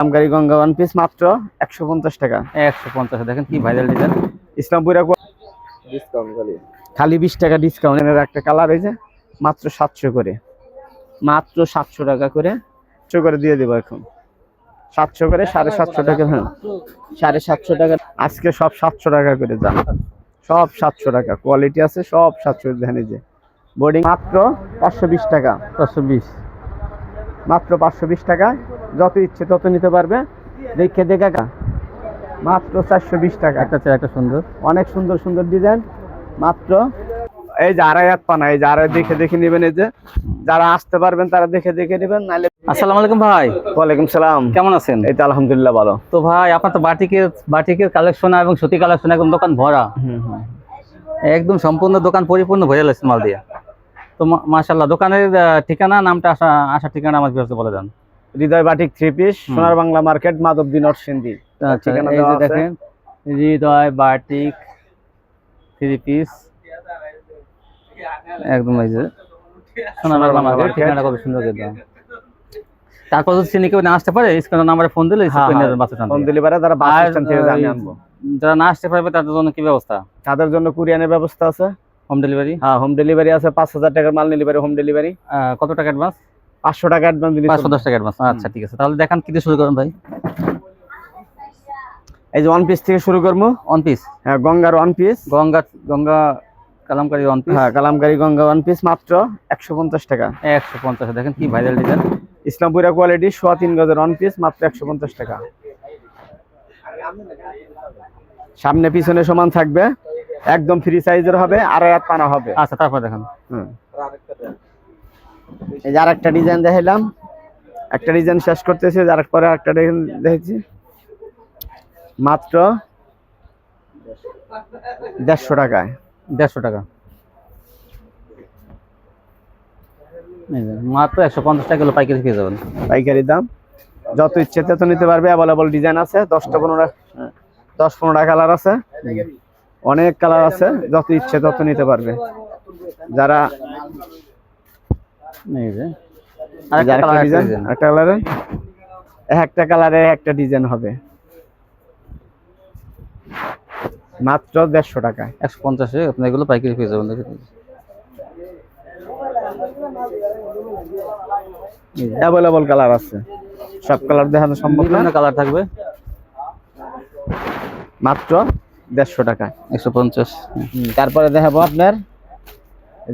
আমগাড়ি Ganga one piece মাত্র একশো পঞ্চাশ টাকা। একশো পঞ্চাশ দেখেন কি ভাইরাল ডিজাইন ইসলামপুরা খালি। বিশ টাকা ডিসকাউন্টের একটা কালার মাত্র সাতশো করে। মাত্র সাতশো টাকা করে। সাতশো করে দিয়ে দেবো এখন। সাতশো করে সাড়ে সাতশো টাকা। হ্যাঁ। সাড়ে সাতশো টাকা। আজকে সব সাতশো টাকা করে যান সব সাতশো টাকা। কোয়ালিটি আছে সব সাতশো দেখেন এই যে। বোর্ডিং মাত্র পাঁচশো বিশ টাকা। পাঁচশো বিশ। মাত্র পাঁচশো বিশ টাকা। যত ইচ্ছে তত নিতে পারবে। দেখে দেখে মাত্র চারশো বিশ টাকা। একটা একটা সুন্দর। অনেক সুন্দর সুন্দর ডিজাইন। মাত্র। এই যে আড়াই হাত পানা এই যে আড়াই দেখে দেখে নেবেন এই যে। যারা আসতে পারবেন তারা দেখে দেখে নেবেন নাহলে আসসালামু আলাইকুম ভাই। ওয়ালাইকুম সালাম। কেমন আছেন? এই তো আলহামদুলিল্লাহ ভালো। তো ভাই আপনার তো বাটিকের বাটিকের কালেকশন এবং সুতি কালেকশন একদম দোকান ভরা। একদম সম্পূর্ণ দোকান পরিপূর্ণ ভরে গেছে মাল দিয়ে। তো মাশাল্লাহ দোকানের ঠিকানা নামটা আসা আসার ঠিকানা আমার বিরুদ্ধে বলে দেন। Hridoy batik three piece Sonar Bangla market Madhabdi Narsingdi আচ্ছা আছে। দেখেন হৃদয় বাটিক থ্রি পিস একদম এই যে সোনার বাংলা মার্কেট ঠিকানা কত সুন্দর করে তারপর যদি চিনি কেউ না আসতে পারে নাম্বারে ফোন দিলে হ্যাঁ, হ্যাঁ। তারা বাস স্ট্যান্ড থেকে আমি আনব। যারা না আসতে পারবে তাদের জন্য কি ব্যবস্থা? তাদের জন্য কুরিয়ানের ব্যবস্থা আছে। হোম ডেলিভারি হ্যাঁ হোম ডেলিভারি আছে পাঁচ হাজার টাকার মাল ডেলিভারি হোম ডেলিভারি কত টাকা অ্যাডভান্স পাঁচশো টাকা অ্যাডভান্স দিলে পাঁচশো। দশ টাকা অ্যাডভান্স আচ্ছা ঠিক আছে। তাহলে দেখান কি দিয়ে শুরু করেন ভাই? এই যে ওয়ান পিস থেকে শুরু করব। ওয়ান পিস হ্যাঁ গঙ্গার one piece Ganga Ganga Kalamkari one piece হ্যাঁ কালামকারী গঙ্গা ওয়ান পিস মাত্র একশো পঞ্চাশ টাকা। একশো পঞ্চাশ দেখেন কি ভাইরাল ডিজাইন ইসলামপুরা কোয়ালিটি সোয়া তিন গজের ওয়ান পিস মাত্র একশো পঞ্চাশ টাকা। সামনে পিছনে সমান থাকবে। একদম ফ্রি সাইজের হবে আর হাত পানা হবে। আচ্ছা তারপর দেখেন। হুম। এই যে আর একটা ডিজাইন দেখাইলাম। একটা ডিজাইন শেষ করতেছি আর পরে একটা ডিজাইন দেখেছি মাত্র দেড়শো টাকায়। দেড়শো টাকা। মাত্র একশো পঞ্চাশ টাকা কিলো পাইকারি পেয়ে যাবেন। পাইকারি দাম। যত ইচ্ছে তত নিতে পারবে অ্যাভেলেবল ডিজাইন আছে দশটা পনেরো দশ পনেরোটা কালার আছে। অনেক কালার আছে যত ইচ্ছে তত নিতে পারবে। যারা এই যে। আরেকটা আরেকটা কালার ডিজাইন একটা কালারে একটা কালারে একটা ডিজাইন হবে। মাত্র দেড়শো টাকায়। একশো পঞ্চাশে আপনি এগুলো পাইকারি পেয়ে যাবেন দেখেন অ্যাভেলেবল কালার আছে। সব কালার দেখানো সম্ভব না। কালার থাকবে। মাত্র দেড়শো টাকায়। একশো পঞ্চাশ। তারপরে দেখাবো আপনার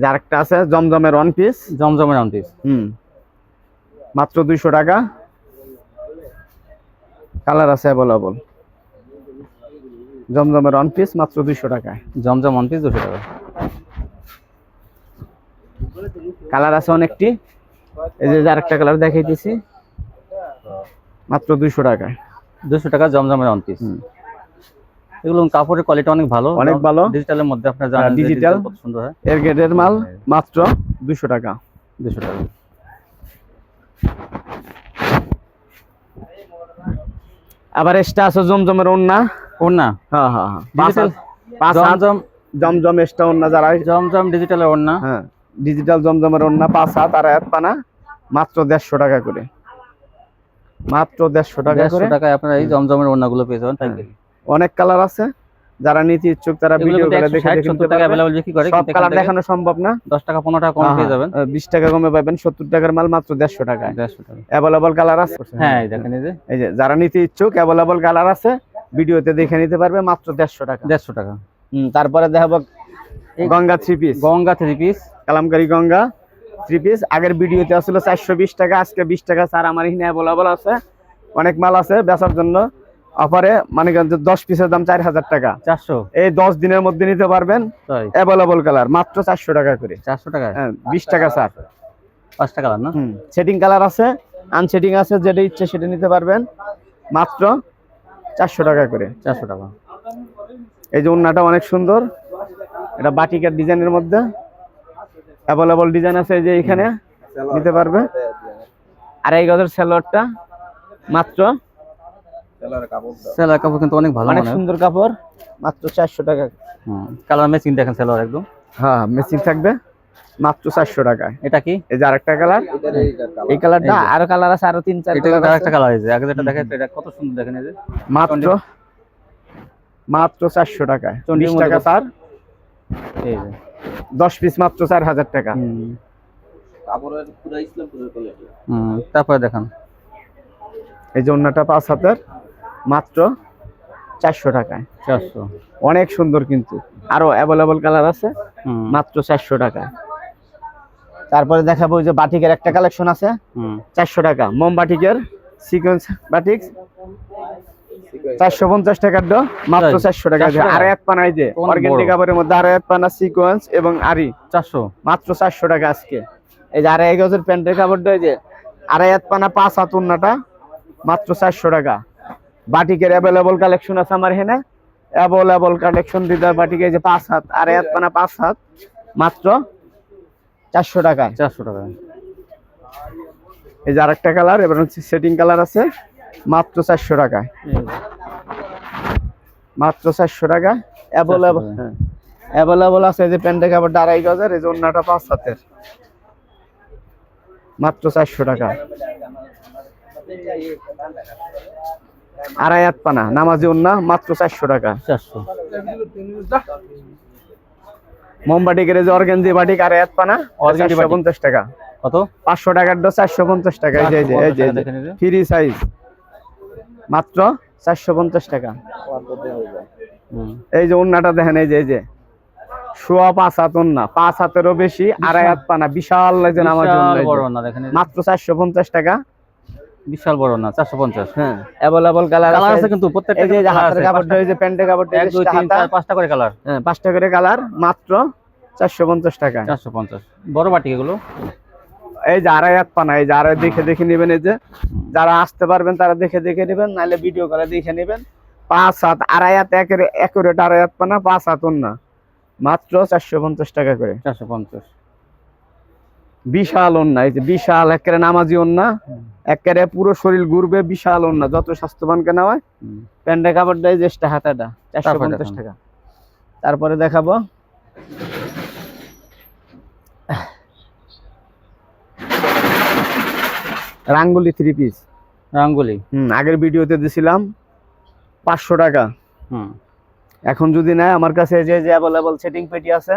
যে আরেকটা আছে জমজমের ওয়ান পিস জমজমের ওয়ান পিস হুম। মাত্র দুইশো টাকা। কালার আছে অ্যাভেলেবল জমজমের ওয়ান পিস মাত্র দুইশো টাকায় জমজম ওয়ান পিস দুশো টাকা। কালার আছে অনেকটি। এই যে আরেকটা কালার দেখাইতেছি। মাত্র দুইশো টাকায় দুশো টাকা জমজমের ওয়ান পিস হুম। এগুলো কাপড়ের কোয়ালিটি অনেক ভালো। অনেক ভালো। ডিজিটালের মধ্যে আপনার হ্যাঁ, জানেন যে digital। digital কত সুন্দর হয়। এর গেটের মাল মাত্র দুইশো টাকা। দুশো টাকা। আবার আছে জমজমের ওন্না ওড়না? হ্যাঁ হ্যাঁ হ্যাঁ। পাঁচ ডিজিটাল পাঁচ হাত জমজম? জমজম এক্সট্রা ওন্না যারা জমজম ডিজিটালের ওড়না? হ্যাঁ ডিজিটাল জমজমের ওন্না পাঁচ হাত আর এক পানা মাত্র দেড়শো টাকা করে। মাত্র দেড়শো টাকা দেড়শো করে। টাকায় আপনারা এই জমজমের ওড়নাগুলো পেয়ে যাবেন পাইকারি। অনেক কালার আছে। যারা নিতে ইচ্ছুক তারা ভিডিও করে দেখে দেখে নিতে টাকা পারবে। বিক্রি করে সব কালার দেখানো সম্ভব না। দশ টাকা পনেরো টাকা কম পেয়ে যাবেন। বিশ টাকা কমে পাবেন সত্তর টাকার মাল মাত্র দেড়শো টাকায়। দেড়শো টাকা। অ্যাভেলেবল কালার আছে। হ্যাঁ এই দেখেন এই যে। এই যে যারা নিতে ইচ্ছুক অ্যাভেলেবল কালার আছে ভিডিওতে দেখে নিতে পারবে মাত্র দেড়শো টাকা। দেড়শো টাকা। হুম, তারপরে দেখাবো Ganga three piece Ganga three piece Kalamkari Ganga three piece আগের ভিডিওতে আসলে চারশো বিশ টাকা আজকে বিশ টাকা স্যার আমার এখানে অ্যাভেলেবল আছে। অনেক মাল আছে বেচার জন্য। অফারে মানে দশ পিসের দাম চার হাজার টাকা। চারশো? এই দশ দিনের মধ্যে নিতে পারবেন অ্যাভেলেবল কালার মাত্র চারশো টাকা করে। চারশো টাকা হ্যাঁ বিশ টাকা স্যার। পাঁচটা কালার না? সেটিং কালার আছে আনসেটিং আছে যেটা ইচ্ছে সেটা নিতে পারবেন। মাত্র চারশো টাকা করে। চারশো টাকা। এই যে ওন্নাটা অনেক সুন্দর। এটা বাটিকার ডিজাইনের মধ্যে। অ্যাভেলেবল ডিজাইন আছে এই যে এখানে। নিতে পারবে। আর এই গজের স্যালোয়ারটা মাত্র সেলার কাপড় কিন্তু অনেক ভালো অনেক মানে সুন্দর কাপড় মাত্র চারশো টাকা। কালার ম্যাচিং দেখেন সেলার একদম। হ্যাঁ মেসিং থাকবে মাত্র চারশো টাকা এটা কি? এই যে আরেকটা কালার। এই কালারটা। আরও কালার আছে আরও তিন চার এটা কালার আছে। আগে যেটা দেখাচ্ছে এটা কত সুন্দর দেখেন এই যে। মাত্র মাত্র চারশো বিশ মধ্যে টাকা? স্যার এই যে। দশ পিস মাত্র চার হাজার টাকা। হুম। কাপড়ের পুরো ইসলামপুরের কোয়ালিটি হুম, তারপরে দেখান। এই যে অন্যটা পাঁচ হাতের। মাত্র চারশো টাকায়। চারশো। অনেক সুন্দর কিন্তু। আরও অ্যাভেলেবল কালার আছে মাত্র চারশো টাকায়। তারপরে দেখাবো যে বাটিকের একটা কালেকশন আছে চারশো টাকা। মোম বাটিকের সিকোয়েন্স বাটিক চারশো পঞ্চাশ টাকার ডো মাত্র চারশো টাকা। 400 আর এক পানাই যে অনেক অর্গেন্টি কাপড়ের মধ্যে আর এক পানা সিকোয়েন্স এবং আরি। চারশো? মাত্র চারশো টাকা আজকে। এই যে আড়াই গজের প্যান্টের কাপড়টা এই যে আড়াই এক পানা পাঁচ হাত উন্নাটা মাত্র চারশো টাকা। বাটিকের অ্যাভেলেবল কালেকশন আছে আমার এখানে। অ্যাভেলেবল কালেকশন দিতে বাটিকে যে পাঁচ হাত। আর হাত পানা পাঁচ হাত মাত্র চারশো টাকা চারশো টাকা এই যে আরেকটা কালার এবার হচ্ছে সেটিং কালার আছে মাত্র চারশো টাকায়। যে। মাত্র চারশো টাকা অ্যাভেলেবল হ্যাঁ। অ্যাভেলেবল আছে এই যে প্যান্টের কাপড়টা আড়াই গজের এই যে অন্যটা পাঁচ হাতের। মাত্র চারশো টাকা আড়াই হাত পানা নামাজি অন্যা মাত্র চারশো টাকা। চারশো। অর্গেন্জি বাটিক আড়াই হাত পানা চারশো পঞ্চাশ টাকা। কত? পাঁচশো টাকার ডো চারশো পঞ্চাশ টাকা। এই যে এই যে। Free size. মাত্র চারশো পঞ্চাশ টাকা। এই যে ওন্নাটা দেখেন এই যে এই যে। সোয়া পাঁচ হাত ওন্না পাঁচ হাতেরও বেশি আড়াই হাত পানা। বিশাল নামাজ। মাত্র চারশো পঞ্চাশ টাকা। বিশাল বড় না চারশো পঞ্চাশ হ্যাঁ। অ্যাভেলেবল কালার কালার আছে। কিন্তু প্রত্যেকটা এই যে হাতের কাপড়টা এই প্যান্টের কাপড়টা করে কালার হ্যাঁ পাঁচটা করে কালার মাত্র চারশো পঞ্চাশ টাকা। চারশো পঞ্চাশ। বড় বাটি এগুলো? এই যে আড়াই হাত পানা এই যে আড়াই দেখে দেখে নেবেন এই যে। যারা আসতে পারবেন তারা দেখে দেখে নেবেন নাহলে ভিডিও করে দেখে নেবেন। পাঁচ হাত আড়াই হাত একের একুরেট আড়াই হাত পানা পাঁচ হাত না মাত্র চারশো পঞ্চাশ টাকা করে। চারশো পঞ্চাশ। বিশাল ওন্না এই যে বিশাল একেবারে নামাজি ওন্না একেবারে পুরো শরীর ঘুরবে বিশাল ওন্না যত স্বাস্থ্যবান কেনা হয়। প্যান্টের কাপড়টা এই যে হাতাটা চারশো পঞ্চাশ টাকা। তারপরে দেখাবো। রাঙ্গুলি থ্রি পিস রাঙ্গুলি। হুম আগের ভিডিওতে দিছিলাম পাঁচশো টাকা। হুম। এখন যদি নেয় আমার কাছে যে যে অ্যাভেলেবল সেটিং পেটি আছে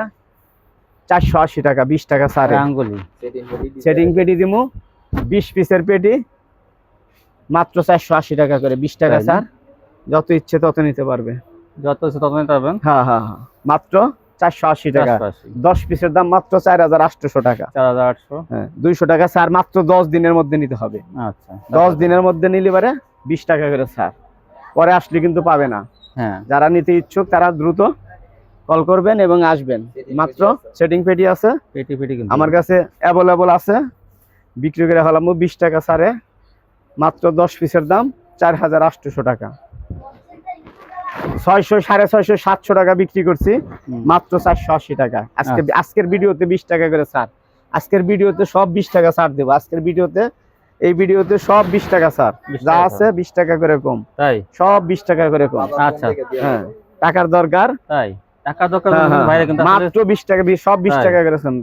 চারশো আশি টাকা বিশ টাকা সারে। রাঙ্গুলি সেটিং পেটি দিমু বিশ পিসের পেটি মাত্র চারশো আশি টাকা করে বিশ টাকা স্যার যত ইচ্ছে তত নিতে পারবে। যত আছে তত নিতে পারবেন? হ্যাঁ হ্যাঁ হ্যাঁ। মাত্র চারশো আশি টাকা। দশ পিসের দাম মাত্র চার হাজার আটশো টাকা। চার হাজার আটশো। হ্যাঁ দুইশো টাকা স্যার মাত্র দশ দিনের মধ্যে নিতে হবে। আচ্ছা। দশ দিনের মধ্যে নিলে পারে বিশ টাকা করে স্যার পরে আসলে কিন্তু পাবে না। হ্যাঁ। যারা নিতে ইচ্ছুক তারা দ্রুত কল করবেন এবং আসবেন। মাত্র সেটিং পেটি আছে? পেটি পেটি কিন্তু। আমার কাছে অ্যাভেলেবল আছে। বিক্রি করে হলাম বিশ টাকা সারে মাত্র দশ পিসের দাম চার হাজার আটশোশো টাকা। ছয়শো সাড়ে ছয়শো সাতশো টাকা বিক্রি করছি। মাত্র চারশো আশি টাকা। আজকে আচ্ছা। আজকের ভিডিওতে বিশ টাকা করে ছাড়। আজকের ভিডিওতে সব বিশ টাকা ছাড় দেবো। আজকের ভিডিওতে এই ভিডিওতে সব বিশ টাকা ছাড়। যা আছে বিশ টাকা করে কম। তাই? সব বিশ টাকা করে কম। আচ্ছা। হ্যাঁ। টাকার দরকার। তাই? টাকা দরকার হ্যাঁ, হ্যাঁ, বাইরে কিন্তু মাত্র টাকা সব। টাকা করেছেন।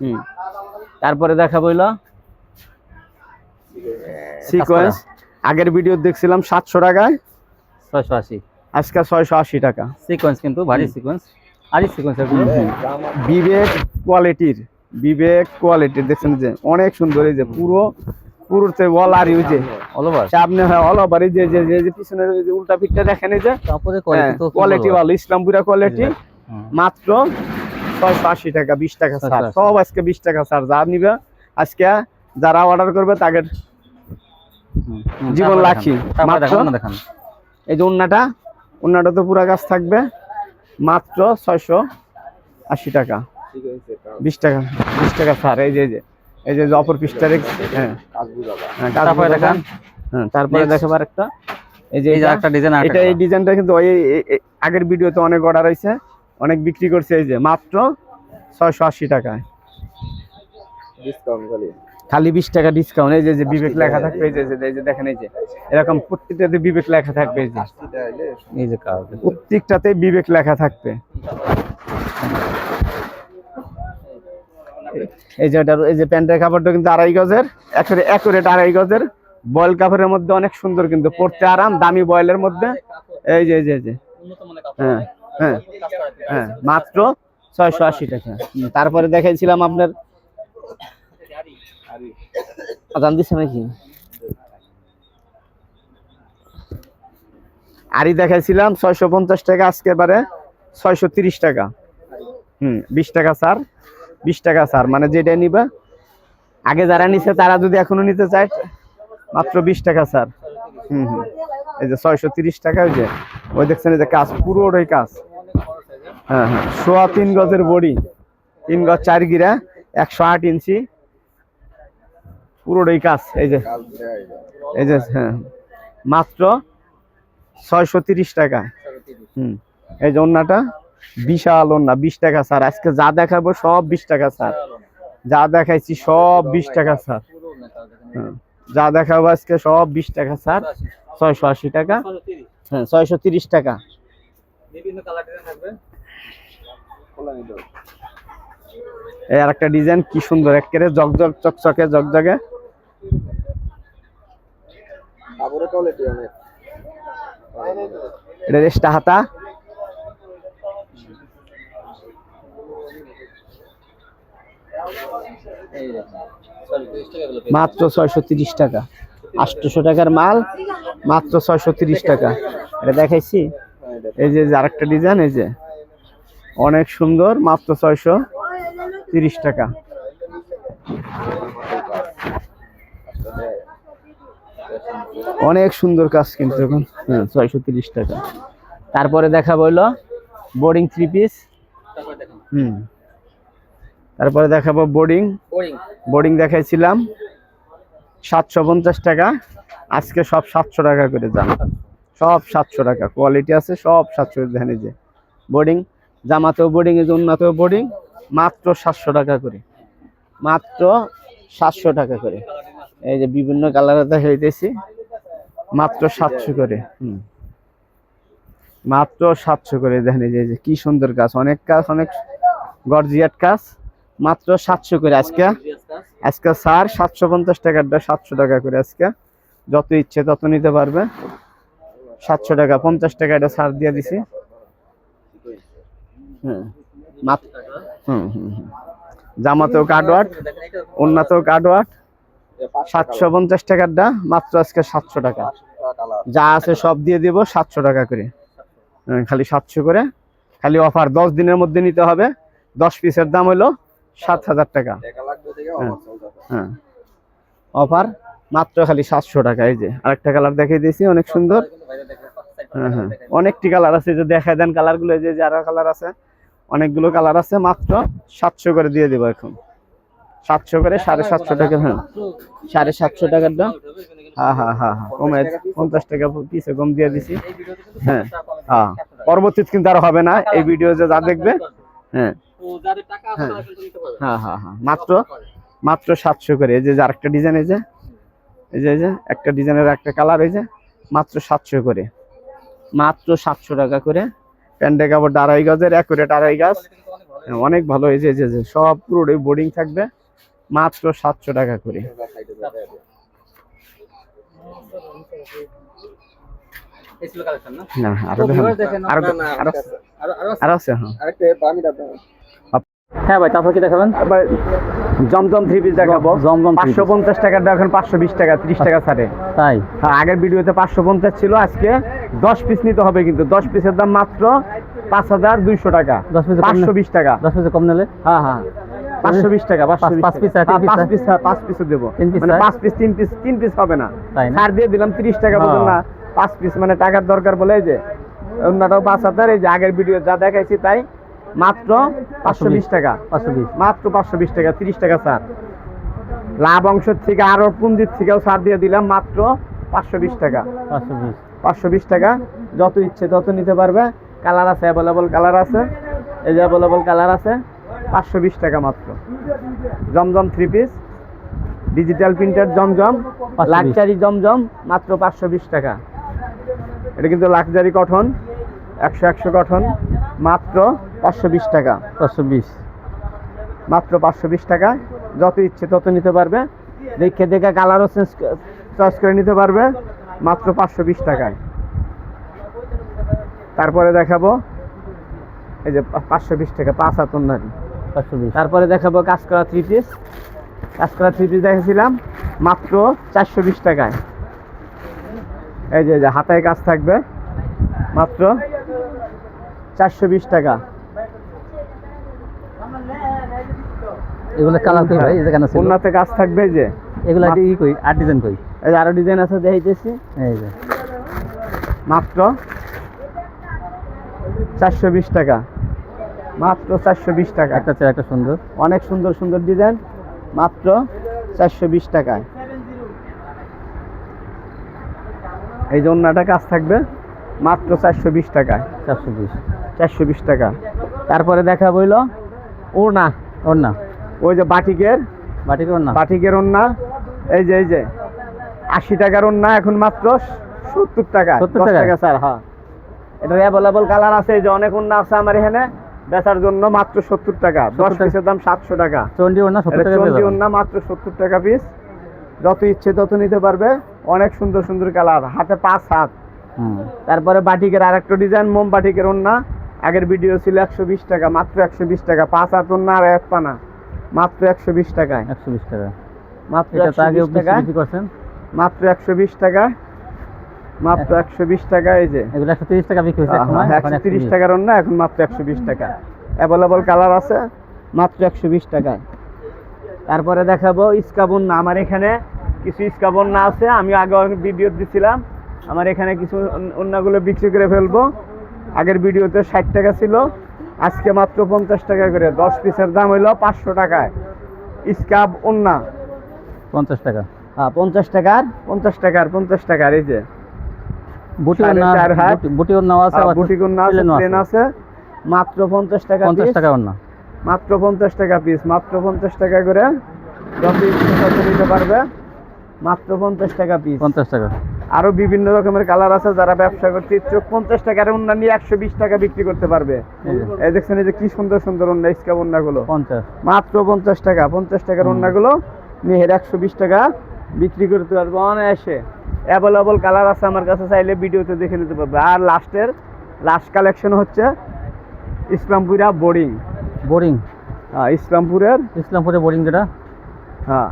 হুম। তারপরে দেখা বইল? সিকোয়েন্স আগের ভিডিও দেখছিলাম সাতশো টাকায়। ছয়শো আশি। আজকে ছয়শো আশি টাকা। সিকোয়েন্স কিন্তু ভারী সিকোয়েন্স আরই সিকোয়েন্স বিবেক কোয়ালিটির বিবেক কোয়ালিটির দেখছেন যে অনেক সুন্দর এই যে পুরো পুরোতে ওয়াল আর ইউ যে অল ওভার সামনে হয় অল ওভার এই যে যে যে- যে যে উল্টা পিঠটা দেখেন এই যে? কোয়ালিটি তো কোয়ালিটি ভালো ইসলামপুরা কোয়ালিটি মাত্র ছয়শো আশি টাকা বিশ টাকা ছাড়। সব আজকে বিশ টাকা ছাড় যা নিবে আজকে যারা অর্ডার করবে তাদের জীবন লাখি। দেখান। মাত্র- দেখান, অন্য এই যে উন্নাটা উন্নাটা তো পুরা গাছ থাকবে মাত্র ছয়শো আশি টাকা। বিশ টাকা বিশ টাকা ছাড় এই যে। এই যে অপর পিসটা হ্যাঁ। হ্যাঁ, তারপরে দেখান। হ্যাঁ তারপরে দেখাবার একটা এই যে এই যে একটা ডিজাইন এটা এই ডিজাইনটা কিন্তু ওই আগের ভিডিওতে অনেক অর্ডার হয়েছে। অনেক বিক্রি করছে এই যে মাত্র ছয়শো আশি টাকায়। খালি। বিশ টাকা ডিসকাউন্ট এই যে যে বিবেক লেখা থাকবে এই যে যে- এই যে দেখেন এই যে। এরকম প্রত্যেকটাতে বিবেক লেখা থাকবে এই যে। এই যে প্রত্যেকটাতে বিবেক লেখা থাকবে। এই যে এটার এই যে প্যান্টের কাপড়টা কিন্তু আড়াই গজের একেবারে একুরেট আড়াই গজের। বয়েল কাপড়ের মধ্যে অনেক সুন্দর কিন্তু পরতে আরাম দামি বয়েলের মধ্যে। এই যে এই যে এই যে। হ্যাঁ হ্যাঁ হ্যাঁ মাত্র ছয়শো আশি টাকা। তারপরে দেখাইছিলাম আপনার আদান দিচ্ছে নাকি? আরি দেখাইছিলাম ছয়শো পঞ্চাশ টাকা আজকে বারে ছয়শো তিরিশ টাকা। হুম বিশ টাকা স্যার বিশ টাকা স্যার মানে যেটা নিবা। আগে যারা নিছে, তারা যদি এখনও নিতে চায়, মাত্র বিশ টাকা স্যার হুম হুম। এই যে ছয়শো তিরিশ টাকা, ওই যে, ওই দেখছেন, এই যে কাজ পুরোটাই কাজ। হ্যাঁ হ্যাঁ। সোয়া তিন গজের বড়ি, তিন গজ চার গিরা, একশো আট ইঞ্চি। পুরোটাই কাজ, এই যে। এই যে হ্যাঁ। মাত্র ছয়শো তিরিশ টাকা। হুম। এই যে ওন্নাটা বিশাল না বিশ টাকা স্যার আজকে যা দেখাবো সব বিশ টাকা স্যার যা দেখাইছি সব বিশ টাকা স্যার যা দেখাবো আজকে সব বিশ টাকা স্যার ছয়শো আশি টাকা। হ্যাঁ ছয়শো তিরিশ টাকা। আর একটা ডিজাইন কি সুন্দর একেবারে জগজগ চকচকে জগজগে। এটা রেস্টা হাতা এই সরি 30 টাকা গুলো মাত্র ছয়শো তিরিশ টাকা। আটশোশো টাকার মাল, মাত্র ছয়শো তিরিশ টাকা। এটা দেখাইছি? এই যে আরেকটা ডিজাইন, এই যে। অনেক সুন্দর, মাত্র ছয়শো তিরিশ টাকা। অনেক সুন্দর কাজ কিন্তু এখন। হ্যাঁ ছয়শো তিরিশ টাকা। তারপরে দেখা বলল বোর্ডিং থ্রি পিস। হুম। তারপরে দেখাবো বোর্ডিং বোর্ডিং দেখাইছিলাম। সাতশো পঞ্চাশ টাকা। আজকে সব সাতশো টাকা করে দাম সব সাতশো টাকা। কোয়ালিটি আছে সব সাতশো এই যে। বোর্ডিং জামাতেও বোর্ডিং এই উন্নাতেও বোর্ডিং মাত্র সাতশো টাকা করে। মাত্র সাতশো টাকা করে। এই যে বিভিন্ন কালারে দেখাইতেছি। মাত্র সাতশো করে। হুম। মাত্র সাতশো করে দেখেন যে কি সুন্দর কাজ। অনেক কাজ অনেক গর্জিয়াট কাজ। মাত্র সাতশো করে আজকে। আজকে স্যার সাতশো পঞ্চাশ টাকারটা সাতশো টাকা করে আজকে। যত ইচ্ছে তত নিতে পারবে। সাতশো টাকা পঞ্চাশ টাকা এটা ছাড় দিয়ে দিছি। হ্যাঁ হুম হুম হুম। জামাতেও কাটওয়াট অন্যতেও কাটওয়াট সাতশো পঞ্চাশ টাকারটা মাত্র আজকে সাতশো টাকা। যা আছে সব দিয়ে দিব সাতশো টাকা করে। হ্যাঁ, খালি সাতশো করে। খালি অফার দশ দিনের মধ্যে নিতে হবে। দশ পিসের দাম হলো সাত হাজার টাকা হ্যাঁ। অফার হ্যাঁ। মাত্র খালি সাতশো টাকা। এই যে আরেকটা কালার দেখিয়ে দিয়েছি অনেক সুন্দর। হ্যাঁ হ্যাঁ। অনেকটি কালার আছে এই যে দেখায় দেন কালারগুলো যে যারা কালার আছে অনেকগুলো কালার আছে মাত্র সাতশো করে দিয়ে দেবো এখন। সাতশো করে সাড়ে সাতশো টাকা হ্যাঁ। সাড়ে সাতশো টাকার দাম। হ্যাঁ হ্যাঁ হ্যাঁ হ্যাঁ। কমে পঞ্চাশ টাকা পিসে কম। দিয়ে দিছি। হ্যাঁ হ্যাঁ। পরবর্তীতে কিন্তু আর হবে না। এই ভিডিও যে যা দেখবে হ্যাঁ। হ্যাঁ। হ্যাঁ হ্যাঁ হ্যাঁ। মাত্র মাত্র সাতশো করে। এই যে আরেকটা ডিজাইন এই যে। এই যে এই যে একটা ডিজাইনের একটা কালার এই যে। মাত্র সাতশো করে। মাত্র সাতশো টাকা করে। প্যান্টের কাপড় আড়াই গজের একুরেট আড়াই গাছ অনেক ভালো। এই যে এই যে সব পুরোটাই বোর্ডিং থাকবে। মাত্র সাতশো টাকা করে। না? আরও দেখেন। আরও আরও আছে হ্যাঁ। হ্যাঁ ভাই তারপর কি দেখাবেন? জমজম থ্রি পিস দেখাবো। জমজম পাঁচশো পঞ্চাশ এখন পাঁচশো বিশ টাকা ত্রিশ টাকা ছাড়ে। তাই? হ্যাঁ আগের ভিডিওতে পাঁচশো পঞ্চাশ ছিল আজকে দশ পিস নিতে হবে কিন্তু। দশ পিসের দাম মাত্র পাঁচ হাজার দুইশো টাকা। 10 piece এর কম পাঁচশো বিশ টাকা। দশ পিসে কম নিলে? হ্যাঁ হ্যাঁ। পাঁচশো বিশ টাকা পাঁচশো পাঁচ- তিন হ্যাঁ, পাঁচ পিস হ্যাঁ, পাঁচ পিসও দেবো। মানে পাঁচ পিস তিন পিস তিন পিস হবে না। ছাড় দিয়ে দিলাম তিরিশ টাকা বলুন না পাঁচ পিস মানে টাকার দরকার বলে যে অন্যটাও পাঁচ হাজার এই যে আগের ভিডিও যা দেখাইছি তাই মাত্র পাঁচশো বিশ টাকা। পাঁচশো বিশ। মাত্র পাঁচশো বিশ টাকা তিরিশ টাকা ছাড়। লাভ অংশের থেকে আরও পুঞ্জির থেকেও ছাড় দিয়ে দিলাম মাত্র পাঁচশো বিশ টাকা। পাঁচশো বিশ। পাঁচশো বিশ টাকা যত ইচ্ছে তত নিতে পারবে। কালার আছে অ্যাভেলেবল কালার আছে। এই যে অ্যাভেলেবল কালার আছে পাঁচশো বিশ টাকা মাত্র। Zamzam three piece digital printer Zamzam luxury Zamzam মাত্র পাঁচশো বিশ টাকা। এটা কিন্তু লাক্সারি কটন একশো একশো গঠন মাত্র পাঁচশো বিশ টাকা। পাঁচশো বিশ। মাত্র পাঁচশো বিশ টাকা। যত ইচ্ছে তত নিতে পারবে। দেখে দেখে কালারও চেঞ্জ চয়েস করে নিতে পারবে। মাত্র পাঁচশো বিশ টাকায়। তারপরে দেখাবো। এই যে পাঁচশো বিশ টাকা পাঁচ হাত নারী। পাঁচশো বিশ। তারপরে দেখাবো কাজ করা থ্রি পিস কাজ করা থ্রি পিস দেখেছিলাম। মাত্র চারশো বিশ টাকায়। এই যে এই যে হাতায় কাজ থাকবে। মাত্র চারশো বিশ টাকা। এগুলো কালার কই ভাই? কেন ছিল? উন্নতে কাজ থাকবে যে। এগুলো ই কই? আট ডিজাইন কই? এই আরও ডিজাইন আছে দেখাইতেছি। এই যে। মাত্র চারশো বিশ টাকা। মাত্র চারশো বিশ টাকা। একটা চেয়ে একটা সুন্দর। অনেক সুন্দর সুন্দর ডিজাইন মাত্র চারশো বিশ টাকায়। এই যে অন্যটা কাজ থাকবে। মাত্র চারশো বিশ টাকায়। চারশো বিশ। চারশো বিশ টাকা। তারপরে দেখা বইল ওড়না। ওর না ওই যে বাটিকের। বাটিক ওর না বাটিকের ওড়না। এই যে এই যে। আশি টাকার ওড়না এখন মাত্র সত্তর টাকা সত্তর টাকা? স্যার হ্যাঁ। এটা অ্যাভেলেবল কালার আছে এই যে অনেক ওড়না আছে আমার এখানে। বেচার জন্য মাত্র সত্তর টাকা। দশ পিসের দাম সাতশো টাকা। চন্ডি ওর না সত্তর এটা টাকা চন্ডি ওড়না মাত্র সত্তর টাকা পিস যত ইচ্ছে তত নিতে পারবে। অনেক সুন্দর সুন্দর কালার হাতে পাঁচ হাত। তারপরে বাটিকের আরেকটা ডিজাইন মোম বাটিকের ওড়না। আগের ভিডিও ছিল একশো বিশ টাকা মাত্র একশো বিশ টাকা। পাঁচ হাত ওড়না আর এক পানা মাত্র একশো বিশ টাকায় একশো বিশ টাকা। মাত্র একশো বিশ টাকা। করছেন? মাত্র একশো বিশ টাকা। মাত্র একশো বিশ টাকা এই যে। এগুলো একশো তিরিশ টাকা বিক্রি হয়েছে একশো তিরিশ টাকার এখন মাত্র একশো বিশ টাকা। অ্যাভেলেবল কালার আছে মাত্র একশো বিশ টাকায়। তারপরে দেখাবো ইস্কাবন না আমার এখানে কিছু ইস্কাবন না আছে আমি আগে ভিডিও দিছিলাম। আমার এখানে কিছু অন্য- অন্যগুলো বিক্রি করে ফেলব। আগের ভিডিওতে ষাট টাকা ছিল আজকে মাত্র পঞ্চাশ টাকা করে। দশ পিসের দাম হইল পাঁচশো টাকায়। ইস্কাব ওন্না। পঞ্চাশ টাকা। হ্যাঁ পঞ্চাশ টাকার পঞ্চাশ টাকার পঞ্চাশ টাকার এই যে। বুটি নাও আছে বুটি আছে প্লেন আছে। মাত্র পঞ্চাশ টাকা পঞ্চাশ টাকা মাত্র পঞ্চাশ টাকা পিস মাত্র পঞ্চাশ টাকা করে। যত নিতে পারবে। মাত্র পঞ্চাশ টাকা পিস পঞ্চাশ টাকা। আরও বিভিন্ন রকমের কালার আছে যারা ব্যবসা করতে ইচ্ছুক পঞ্চাশ টাকার অন্য নিয়ে একশো বিশ টাকা বিক্রি করতে পারবে। এই দেখছেন এই যে কি সুন্দর সুন্দর অন্য ইস্কা গুলো পঞ্চাশ। মাত্র পঞ্চাশ টাকা পঞ্চাশ টাকার। অন্যগুলো নিয়ে একশো বিশ টাকা বিক্রি করতে পারবে অনায়াসে। অ্যাভেলেবল কালার আছে আমার কাছে চাইলে ভিডিওতে দেখে নিতে পারবে। আর লাস্টের লাস্ট কালেকশন হচ্ছে ইসলামপুরা বোরিং। বোরিং? হ্যাঁ ইসলামপুরের? ইসলামপুরে বোরিং যেটা? হ্যাঁ।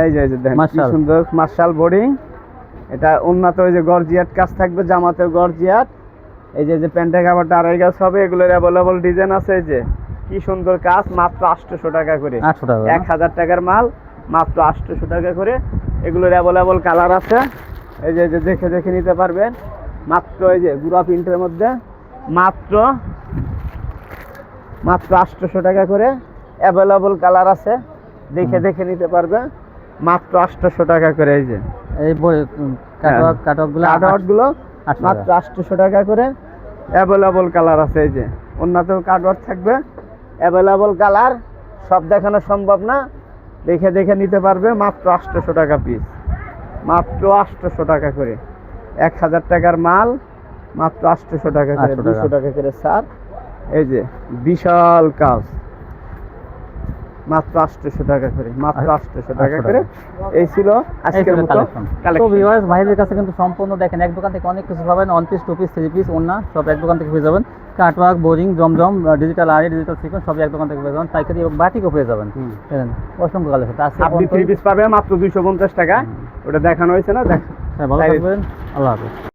এই যে দেখেন মার্শাল। সুন্দর মার্শাল বোর্ডিং এটা উন্নত ওই যে গর্জিয়াট কাজ থাকবে জামাতে গর্জিয়াট। এই যে যে প্যান্টের কাপড়টা আড়াই গাছ হবে এগুলোর অ্যাভেলেবল ডিজাইন আছে এই যে। কি সুন্দর কাজ মাত্র আটশোশো টাকা করে। এক হাজার টাকার মাল মাত্র আটশোশো টাকা করে। এগুলোর অ্যাভেলেবল কালার আছে। এই যে এই যে দেখে দেখে নিতে পারবেন। মাত্র এই যে গুড়া প্রিন্টের মধ্যে মাত্র মাত্র আটশোশো টাকা করে। অ্যাভেলেবল কালার আছে। দেখে দেখে নিতে পারবে। মাত্র আটশোশো টাকা করে এই যে। এই কাটওয়ার্ক কাটওয়ার্কগুলো কাটআউটগুলো আটশো মাত্র। আটশোশো টাকা করে। অ্যাভেলেবল কালার আছে এই যে। অন্যতেও কাটওয়ার্ক থাকবে। অ্যাভেলেবল কালার সব দেখানো সম্ভব না। দেখে দেখে নিতে পারবে মাত্র আটশোশো টাকা পিস মাত্র আটশোশো টাকা করে। এক হাজার টাকার মাল মাত্র আটশোশো টাকা করে। দুশো টাকা করে স্যার এই যে বিশাল কাজ। মাত্র আটশোশো টাকা করে মাত্র আট- আটশোশো টাকা করে। এই ছিল আজকের মতো তো ভিউয়ার্স ভাইদের কাছে কিন্তু সম্পূর্ণ দেখেন এক দোকান থেকে অনেক কিছু পাবেন one piece two piece three piece ওনা সব এক দোকান থেকে পেয়ে যাবেন। Cutwork boring Zamzam digital aari digital sequence সব এক দোকান থেকে পেয়ে যাবেন। পাইকারি এবং বাটিকও পেয়ে যাবেন। অসংখ্য কালেকশন আপনি থ্রি পিস পাবে মাত্র দুইশো পঞ্চাশ টাকা। ওটা দেখানো হয়েছে না? দেখ। হ্যাঁ, ভালো থাকবেন। আল্লাহ হাফিজ।